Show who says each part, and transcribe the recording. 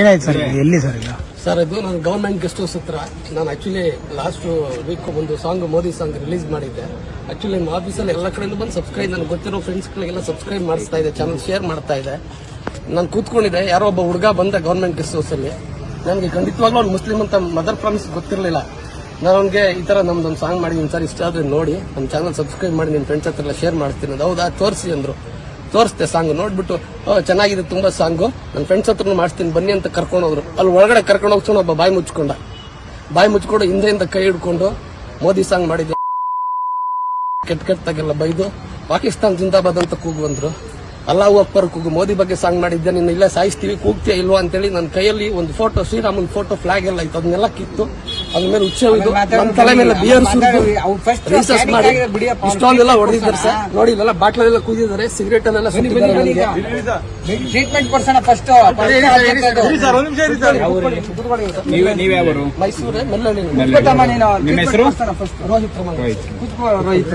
Speaker 1: ಏನಾಯ್ತು ಸರ್? ಎಲ್ಲಿ ಸರ್ ಈಗ
Speaker 2: ಸರ್, ಇದು ನಾನು ಗವರ್ಮೆಂಟ್ ಗೆಸ್ಟ್ ಹೌಸ್ ಹತ್ರ ನಾನು ಆಕ್ಚುಲಿ ಲಾಸ್ಟ್ ವೀಕ್ ಒಂದು ಸಾಂಗ್ ಮೋದಿ ಸಾಂಗ್ ರಿಲೀಸ್ ಮಾಡಿದ್ದೆ. ಆಕ್ಚುಲಿ ನಮ್ಮ ಆಫೀಸಲ್ಲಿ ಎಲ್ಲ ಕಡೆಯಿಂದ ಬಂದು ಸಬ್ಸ್ಕ್ರೈಬ್ ನನಗೆ ಗೊತ್ತಿರೋ ಫ್ರೆಂಡ್ಸ್ಗಳಿಗೆಲ್ಲ ಸಬ್ಸ್ಕ್ರೈಬ್ ಮಾಡಿಸ್ತಾ ಇದೆ ಚಾನಲ್ ಶೇರ್ ಮಾಡ್ತಾ ಇದೆ. ನಾನು ಕೂತ್ಕೊಂಡಿದ್ದೆ, ಯಾರೋ ಒಬ್ಬ ಹುಡುಗ ಬಂದ ಗವರ್ಮೆಂಟ್ ಗೆಸ್ಟ್ ಹೌಸಲ್ಲಿ ನನಗೆ ಖಂಡಿತವಾಗ್ಲೂ ಅವ್ನು ಮುಸ್ಲಿಂ ಅಂತ ಮದರ್ ಪ್ರಾಮಿಸ್ ಗೊತ್ತಿರಲಿಲ್ಲ. ನಾನು ಅವ್ನಿಗೆ ಈ ತರ ನಮ್ದೊಂದು ಸಾಂಗ್ ಮಾಡಿದ್ದೀನಿ ಸರ್, ಇಷ್ಟ ಆದ್ರೆ ನೋಡಿ ನಮ್ಮ ಚಾನಲ್ ಸಬ್ಸ್ಕ್ರೈಬ್ ಮಾಡಿ ನಿಮ್ಮ ಫ್ರೆಂಡ್ಸ್ ಹತ್ರ ಎಲ್ಲ ಶೇರ್ ಮಾಡ್ತೀನಿ. ಹೌದಾ? ತೋರಿಸಿ ಅಂದ್ರು. ತೋರಿಸ್ದೆ ಸಾಂಗ್, ನೋಡ್ಬಿಟ್ಟು ಚೆನ್ನಾಗಿದೆ ತುಂಬಾ ಸಾಂಗು. ನನ್ನ ಫ್ರೆಂಡ್ಸ್ ಹತ್ರ ಮಾಡಿಸ್ತೀನಿ, ಬನ್ನಿ ಅಂತ ಕರ್ಕೊಂಡು ಹೋದ್ರು. ಅಲ್ಲಿ ಒಳಗಡೆ ಕರ್ಕೊಂಡು ಹೋಗ್ಸೋಣ ಒಬ್ಬ ಬಾಯಿ ಮುಚ್ಕೊಂಡ. ಬಾಯಿ ಮುಚ್ಕೊಂಡು ಹಿಂದೆಯಿಂದ ಕೈ ಹಿಡ್ಕೊಂಡು ಮೋದಿ ಸಾಂಗ್ ಮಾಡಿದ್ದೆ ಕೆಟ್ಟ ಕೆಟ್ಟದಾಗೆಲ್ಲ ಬೈದು, ಪಾಕಿಸ್ತಾನ್ ಜಿಂದಾಬಾದ್ ಅಂತ ಕೂಗು ಬಂದ್ರು ಅಲ್ಲಾವು ಅಪ್ಪರ್ ಕೂಗು, ಮೋದಿ ಬಗ್ಗೆ ಸಾಂಗ್ ಮಾಡಿದ್ದೆ ನಿನ್ನ ಇಲ್ಲೇ ಸಾಯಿಸ್ತೀವಿ, ಕೂಗ್ತೀಯ ಇಲ್ವಾ ಅಂತೇಳಿ ನನ್ನ ಕೈಯಲ್ಲಿ ಒಂದು ಫೋಟೋ ಶ್ರೀರಾಮನ್ ಫೋಟೋ ಫ್ಲಾಗ್ ಎಲ್ಲ ಇತ್ತು, ಅದನ್ನೆಲ್ಲ ಕಿತ್ತು. ಅದ್ರ ಮೇಲೆ ಹುಚ್ಚ ನಮ್ಮ ತಲೆ ಮೇಲೆ ಬಿಯರ್ ಸುರಿದು ರೀಸರ್ಚ್ ಮಾಡಿ ಇಷ್ಟೊಂದೆಲ್ಲ ಹೊಡೆದಿದ್ದಾರೆ ಸರ್. ನೋಡಿ ಇಲ್ಲೆಲ್ಲ ಬಾಟ್ಲೆಲ್ಲ ಕೂದಿದ್ದಾರೆ ಸಿಗರೇಟ್ ಅಲ್ಲೆಲ್ಲ.
Speaker 3: ಟ್ರೀಟ್ಮೆಂಟ್ ಕೊಡ್ಸೋಣ ಫಸ್ಟ್
Speaker 4: ನೀವೇ ಮೈಸೂರು
Speaker 2: ಮೈಸೂರೇ ಮೆಲ್ಲಳ್ಳಿ
Speaker 3: ನೀನು
Speaker 4: ನಿಮ್ಮ ಹೆಸರು?
Speaker 3: ಫಸ್ಟ್
Speaker 2: ರೋಹಿತ್
Speaker 3: ರೋಹಿತ್.